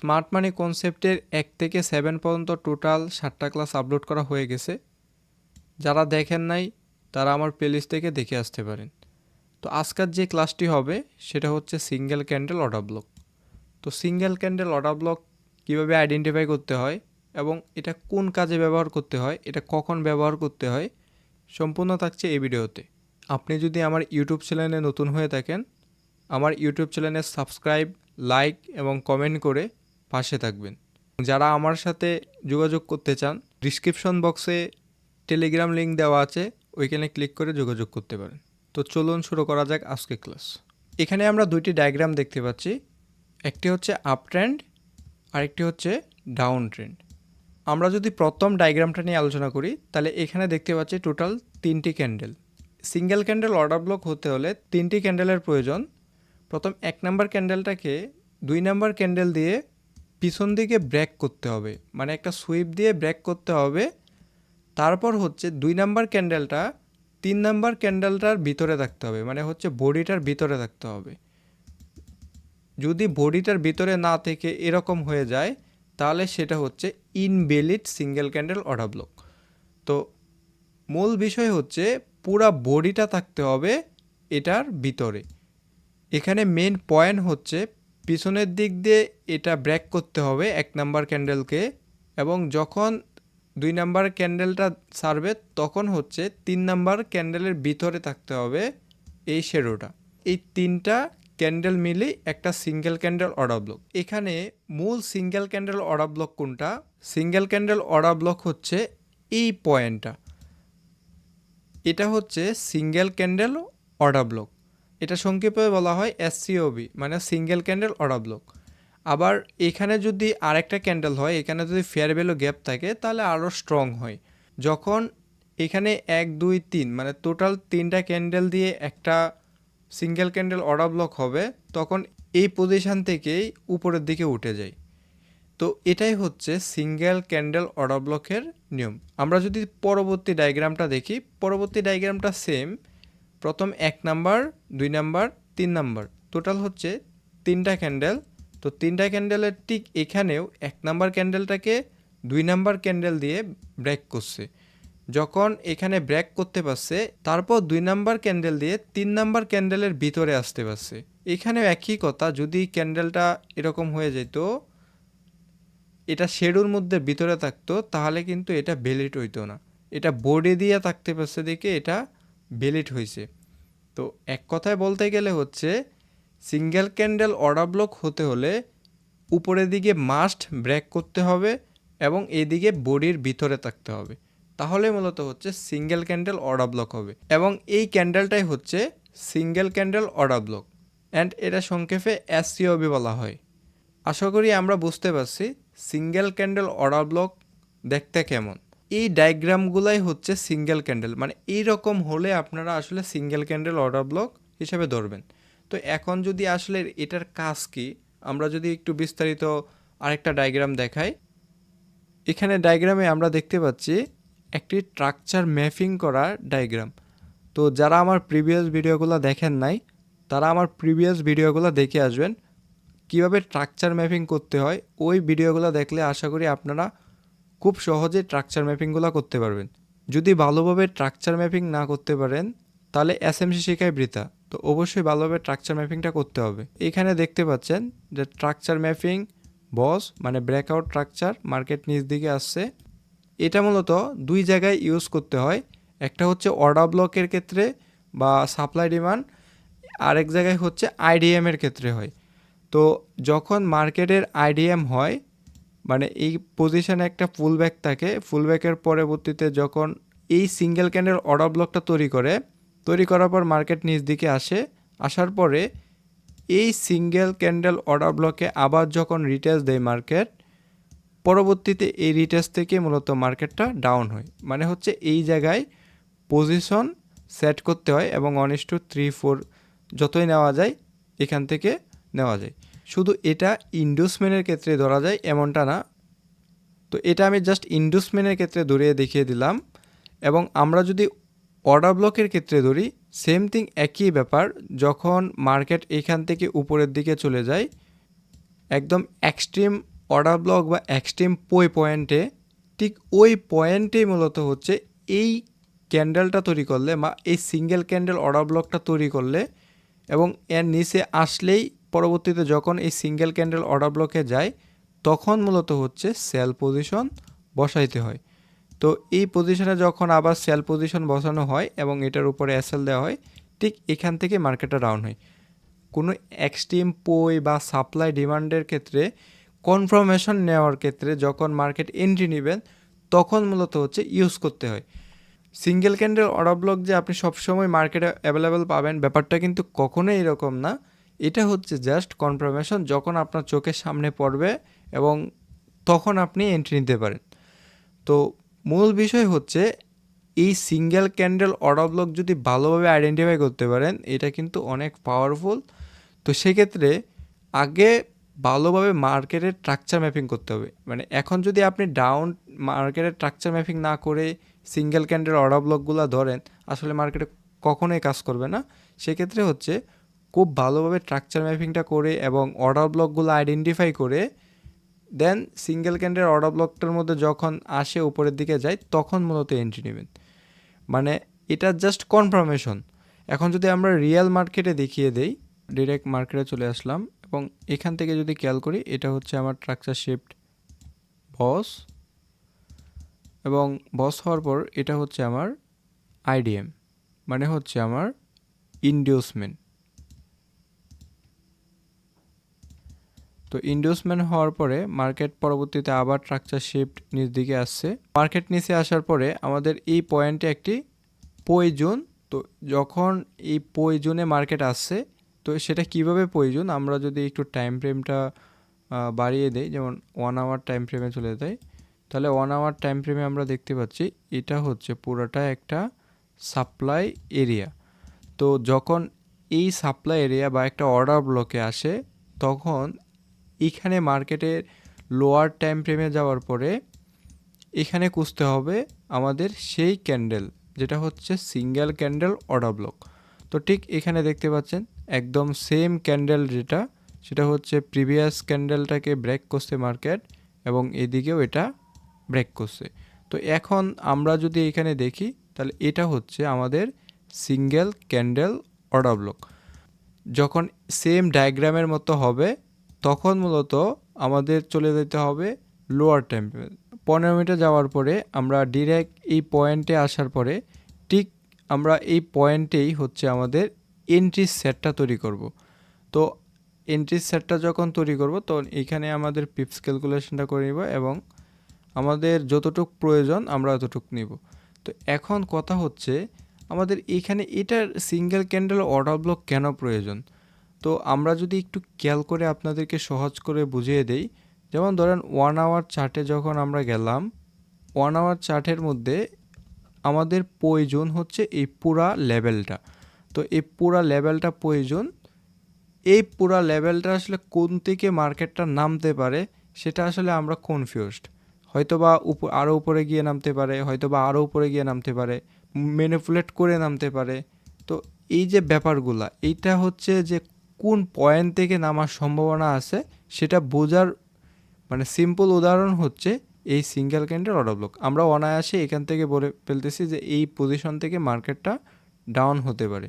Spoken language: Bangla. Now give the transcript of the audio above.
স্মার্ট মানি কনসেপ্টের এক থেকে সেভেন পর্যন্ত টোটাল সাতটা ক্লাস আপলোড করা হয়ে গেছে। যারা দেখেন নাই, তারা আমার প্লেলিস্ট থেকে দেখে আসতে পারেন। তো আজকের যে ক্লাসটি হবে, সেটা হচ্ছে সিঙ্গেল ক্যান্ডেল অর্ডার ব্লক তো সিঙ্গেল ক্যান্ডেল অর্ডার ব্লক কীভাবে আইডেন্টিফাই করতে হয় এবং এটা কোন কাজে ব্যবহার করতে হয়, এটা কখন ব্যবহার করতে হয়, সম্পূর্ণ থাকছে এই ভিডিওতে। আপনি যদি আমার ইউটিউব চ্যানেলে নতুন হয়ে থাকেন, আমার ইউটিউব চ্যানেলে সাবস্ক্রাইব লাইক এবং কমেন্ট করে পাশে থাকবেন। যারা আমার সাথে যোগাযোগ করতে চান ডিসক্রিপশন বক্সে টেলিগ্রাম লিঙ্ক দেওয়া আছে, ওইখানে ক্লিক করে যোগাযোগ করতে পারেন। তো চলুন শুরু করা যাক আজকে ক্লাস এখানে আমরা দুইটি ডায়াগ্রাম দেখতে পাচ্ছি। একটি হচ্ছে আপ ট্রেন্ড আরেকটি হচ্ছে ডাউন ট্রেন্ড আমরা যদি প্রথম ডায়াগ্রামটা নিয়ে আলোচনা করি, তাহলে এখানে দেখতে পাচ্ছি টোটাল তিনটি candle single candle order block হতে হলে তিনটি ক্যান্ডেলের প্রয়োজন। প্রথম এক নাম্বার ক্যান্ডেলটাকে দুই নাম্বার ক্যান্ডেল দিয়ে পিছন দিকে ব্রেক করতে হবে। মানে একটা সুইপ দিয়ে ব্রেক করতে হবে। তারপর হচ্ছে দুই নাম্বার ক্যান্ডেলটা তিন নাম্বার ক্যান্ডেলটার ভিতরে থাকতে হবে। মানে হচ্ছে বডিটার ভিতরে থাকতে হবে। যদি বডিটার ভিতরে না থেকে এরকম হয়ে যায়, তাহলে সেটা হচ্ছে invalid single candle order block তো মূল বিষয় হচ্ছে পুরা বডিটা থাকতে হবে এটার ভিতরে। এখানে মেন পয়েন্ট হচ্ছে পিছনের দিক দিয়ে এটা ব্রেক করতে হবে এক নাম্বার ক্যান্ডেলকে এবং যখন দুই নাম্বার ক্যান্ডেলটা সারবে তখন হচ্ছে তিন নাম্বার ক্যান্ডেলের ভিতরে থাকতে হবে এই শেডোটা এই তিনটা ক্যান্ডেল মিলেই একটা সিঙ্গেল ক্যান্ডেল অর্ডার ব্লক এখানে মূল সিঙ্গেল ক্যান্ডেল অর্ডার ব্লক কোনটা? সিঙ্গেল ক্যান্ডেল অর্ডার ব্লক হচ্ছে এই পয়েন্টটা এটা হচ্ছে সিঙ্গেল ক্যান্ডেল অর্ডার ব্লক এটা সংক্ষেপে বলা হয় এসসিওবি মানে সিঙ্গেল ক্যান্ডেল অর্ডার ব্লক আবার এখানে যদি আরেকটা ক্যান্ডেল হয়, এখানে যদি ফেয়ার ভ্যালু গ্যাপ থাকে, তাহলে আরও স্ট্রং হয়। যখন এখানে এক, দুই, তিন মানে টোটাল তিনটা ক্যান্ডেল দিয়ে একটা সিঙ্গেল ক্যান্ডেল অর্ডার ব্লক হবে, তখন এই পজিশান থেকেই উপরের দিকে উঠে যায়। তো এটাই হচ্ছে সিঙ্গেল ক্যান্ডেল অর্ডার ব্লকের নিয়ম। আমরা যদি পরবর্তী ডায়াগ্রামটা দেখি, পরবর্তী ডায়াগ্রামটা সেম প্রথম এক নাম্বার, দুই নাম্বার, তিন নাম্বার। টোটাল হচ্ছে তিনটা ক্যান্ডেল তো তিনটা ক্যান্ডেলের ঠিক এখানেও এক নাম্বার ক্যান্ডেলটাকে দুই নাম্বার ক্যান্ডেল দিয়ে ব্রেক করছে। যখন এখানে ব্রেক করতে পারছে, তারপর দুই নাম্বার ক্যান্ডেল দিয়ে তিন নাম্বার ক্যান্ডেলের ভিতরে আসতে পারছে। এখানেও একই কথা, যদি ক্যান্ডেলটা এরকম হয়ে যেত, এটা শেডুর মধ্যে ভিতরে থাকতো, তাহলে কিন্তু এটা ভ্যালিড হইতো না। এটা বোর্ডে দিয়ে থাকতে পারছে দেখে, এটা ভ্যালিড হয়েছে তো এক কথায় বলতে গেলে হচ্ছে, সিঙ্গেল ক্যান্ডেল অর্ডার ব্লক হতে হলে উপরের দিকে মাস্ট ব্রেক করতে হবে এবং এদিকে বডির ভিতরে থাকতে হবে। তাহলে মূলত হচ্ছে সিঙ্গেল ক্যান্ডেল অর্ডার ব্লক হবে এবং এই ক্যান্ডেলটাই হচ্ছে single candle order block. And এটা সংক্ষেপে এসসিওবি বলা হয়। আশা করি আমরা বুঝতে পারছি সিঙ্গেল ক্যান্ডেল অর্ডার ব্লক দেখতে কেমন। এই ডায়াগ্রামগুলাই হচ্ছে সিঙ্গেল ক্যান্ডেল মানে এই রকম হলে আপনারা আসলে সিঙ্গেল ক্যান্ডেল অর্ডার ব্লক হিসেবে ধরবেন। তো এখন যদি আসলে এটার কাজ কি, আমরা যদি একটু বিস্তারিত আরেকটা ডায়াগ্রাম দেখাই। এখানে ডায়াগ্রামে আমরা দেখতে পাচ্ছি একটি স্ট্রাকচার ম্যাপিং করা ডায়াগ্রাম তো যারা আমার প্রিভিয়াস ভিডিওগুলো দেখেন নাই, তারা আমার প্রিভিয়াস ভিডিওগুলো দেখে আসবেন। কীভাবে স্ট্রাকচার ম্যাপিং করতে হয়, ওই ভিডিওগুলো দেখলে আশা করি আপনারা খুব সহজে স্ট্রাকচার ম্যাপিংগুলো করতে পারবেন। যদি ভালোভাবে স্ট্রাকচার ম্যাপিং না করতে পারেন, তাহলে এসএমসি শেখায় বৃথা। তো অবশ্যই ভালোভাবে স্ট্রাকচার ম্যাপিংটা করতে হবে। এখানে দেখতে পাচ্ছেন যে স্ট্রাকচার ম্যাপিং বস মানে ব্রেকআউট স্ট্রাকচার মার্কেট নিচ দিকে আসছে। এটা মূলত দুই জায়গায় ইউজ করতে হয়। একটা হচ্ছে অর্ডার ব্লকের ক্ষেত্রে বা সাপ্লাই ডিমান্ড আরেক জায়গায় হচ্ছে আইডিএমের ক্ষেত্রে হয়। তো যখন মার্কেটের আইডিএম হয় মানে এই পজিশনে একটা ফুল ব্যাক থাকে। ফুল ব্যাকের পরবর্তীতে যখন এই সিঙ্গেল ক্যান্ডেল অর্ডার ব্লকটা তৈরি করে, তৈরি করার পর মার্কেট নিচ দিকে আসে। আসার পরে এই সিঙ্গেল ক্যান্ডেল অর্ডার ব্লকে আবার যখন রিটেস্ট দেয় মার্কেট পরবর্তীতে এই রিটেস্ট থেকে মূলত মার্কেটটা ডাউন হয়। মানে হচ্ছে এই জায়গায় পজিশন সেট করতে হয় এবং ইস টু থ্রি ফোর যতই নেওয়া যায়, এখান থেকে নেওয়া যায়। শুধু এটা ইন্ডোসমেন্টের ক্ষেত্রে ধরা যায়, এমনটা না। তো এটা আমি জাস্ট ইন্ডোসমেন্টের ক্ষেত্রে ধরিয়ে দেখিয়ে দিলাম। এবং আমরা যদি অর্ডার ব্লকের ক্ষেত্রে ধরি সেম থিং একই ব্যাপার, যখন মার্কেট এখান থেকে উপরের দিকে চলে যায়, একদম এক্সট্রিম অর্ডার ব্লক বা এক্সট্রিম পই পয়েন্টে ঠিক ওই পয়েন্টেই মূলত হচ্ছে এই ক্যান্ডেলটা তৈরি করলে বা এই সিঙ্গেল ক্যান্ডেল অর্ডার ব্লকটা তৈরি করলে এবং এর নিচে আসলেই পরবর্তীতে যখন এই সিঙ্গেল ক্যান্ডেল অর্ডার ব্লকে যায়, তখন মূলত হচ্ছে সেল পজিশন বসাইতে হয়। তো এই পজিশনে যখন আবার সেল পজিশন বসানো হয় এবং এটার উপরে এসএল দেওয়া হয়, ঠিক এখান থেকে মার্কেটটা ডাউন হয়। কোনো এক্সট্রিম পই বা সাপ্লাই ডিমান্ডের ক্ষেত্রে কনফার্মেশন নেওয়ার ক্ষেত্রে যখন মার্কেট এন্ট্রি নেবেন, তখন মূলত হচ্ছে ইউজ করতে হয়। সিঙ্গেল ক্যান্ডেল অর্ডার ব্লক যে আপনি সবসময় মার্কেটে অ্যাভেলেবেল পাবেন, ব্যাপারটা কিন্তু কখনোই এরকম না। এটা হচ্ছে জাস্ট কনফার্মেশন যখন আপনার চোখের সামনে পড়বে এবং তখন আপনি এন্ট্রি নিতে পারেন। তো মূল বিষয় হচ্ছে, এই সিঙ্গেল ক্যান্ডেল অর্ডার ব্লক যদি ভালোভাবে আইডেন্টিফাই করতে পারেন, এটা কিন্তু অনেক পাওয়ারফুল তো সেক্ষেত্রে আগে ভালোভাবে মার্কেটের স্ট্রাকচার ম্যাপিং করতে হবে। মানে এখন যদি আপনি ডাউন মার্কেটের স্ট্রাকচার ম্যাপিং না করে সিঙ্গেল ক্যান্ডেল অর্ডার ব্লকগুলো ধরেন, আসলে মার্কেটে কখনোই কাজ করবে না। সেক্ষেত্রে হচ্ছে খুব ভালোভাবে স্ট্রাকচার ম্যাপিংটা করে এবং অর্ডার ব্লকগুলো আইডেন্টিফাই করে দেন সিঙ্গেল ক্যান্ডের অর্ডার ব্লকটার মধ্যে যখন আসে উপরের দিকে যায়, তখন মূলত এন্ট্রি নেবেন। মানে এটা জাস্ট কনফার্মেশন এখন যদি আমরা রিয়েল মার্কেটে দেখিয়ে দেই ডিরেক্ট মার্কেটে চলে আসলাম এবং এখান থেকে যদি খেয়াল করি, এটা হচ্ছে আমার ট্রাকচার শিফট বস এবং বস হওয়ার পর এটা হচ্ছে আমার আইডিএম মানে হচ্ছে আমার ইন্ডিউসমেন্ট তো ইন্ডিউসমেন্ট হওয়ার পরে মার্কেট পরবর্তীতে আবার স্ট্রাকচার শিফট নিচ দিকে আসছে। মার্কেট নিচে আসার পরে আমাদের এই পয়েন্টে একটি প্রয়োজন তো যখন এই প্রয়োজনে মার্কেট আসছে, তো সেটা কীভাবে প্রয়োজন আমরা যদি একটু টাইম ফ্রেমটা বাড়িয়ে দেই, যেমন ওয়ান আওয়ার টাইম ফ্রেমে চলে যাই, তাহলে ওয়ান আওয়ার টাইম ফ্রেমে আমরা দেখতে পাচ্ছি, এটা হচ্ছে পুরোটা একটা সাপ্লাই এরিয়া তো যখন এই সাপ্লাই এরিয়া বা একটা অর্ডার ব্লকে আসে, তখন এখানে মার্কেটের লোয়ার টাইম ফ্রেমে যাওয়ার পরে এখানে খুঁজতে হবে আমাদের সেই ক্যান্ডেল যেটা হচ্ছে সিঙ্গেল ক্যান্ডেল অর্ডার ব্লক তো ঠিক এখানে দেখতে পাচ্ছেন, একদম সেম ক্যান্ডেল যেটা, সেটা হচ্ছে প্রিভিয়াস ক্যান্ডেলটাকে ব্রেক করছে মার্কেট এবং এদিকেও এটা ব্রেক করছে। তো এখন আমরা যদি এখানে দেখি, তাহলে এটা হচ্ছে আমাদের সিঙ্গেল ক্যান্ডেল অর্ডার ব্লক যখন সেম ডায়াগ্রামের মতো হবে তখন মূলত আমাদের চলে যেতে হবে লোয়ার টেম্পে পনেরো মিটার যাওয়ার পরে আমরা ডিরেক্ট এই পয়েন্টে আসার পরে ঠিক আমরা এই পয়েন্টেই হচ্ছে আমাদের এন্ট্রি সেটটা তৈরি করব। তো এন্ট্রি সেটটা যখন তৈরি করব তখন এখানে আমাদের পিপস ক্যালকুলেশনটা করে নিব এবং আমাদের যতটুক প্রয়োজন আমরা অতটুক নিব। তো এখন কথা হচ্ছে আমাদের এখানে এটার সিঙ্গেল ক্যান্ডেল অর্ডার ব্লক কেন প্রয়োজন? তো আমরা যদি একটু খেয়াল করে আপনাদেরকে সহজ করে বুঝিয়ে দেই, যেমন ধরেন ওয়ান আওয়ার চার্টে যখন আমরা গেলাম ওয়ান আওয়ার চার্টের মধ্যে আমাদের প্রয়োজন হচ্ছে এই পুরা লেভেলটা তো এই পুরা লেভেলটা প্রয়োজন, এই পুরা লেভেলটা আসলে কোন থেকে মার্কেটটা নামতে পারে সেটা আসলে আমরা কনফিউজড হয়তো বা উপর আরও উপরে গিয়ে নামতে পারে হয়তো বা আরও উপরে গিয়ে নামতে পারে ম্যানিপুলেট করে নামতে পারে। তো এই যে ব্যাপারগুলা, এইটা হচ্ছে যে কোন পয়েন্ট থেকে নামার সম্ভাবনা আছে, সেটা বোঝার মানে সিম্পল উদাহরণ হচ্ছে এই সিঙ্গেল ক্যান্ডেল অর্ডার ব্লক আমরা অনায়াসে এখান থেকে বলে ফেলতেছি যে এই পজিশন থেকে মার্কেটটা ডাউন হতে পারে।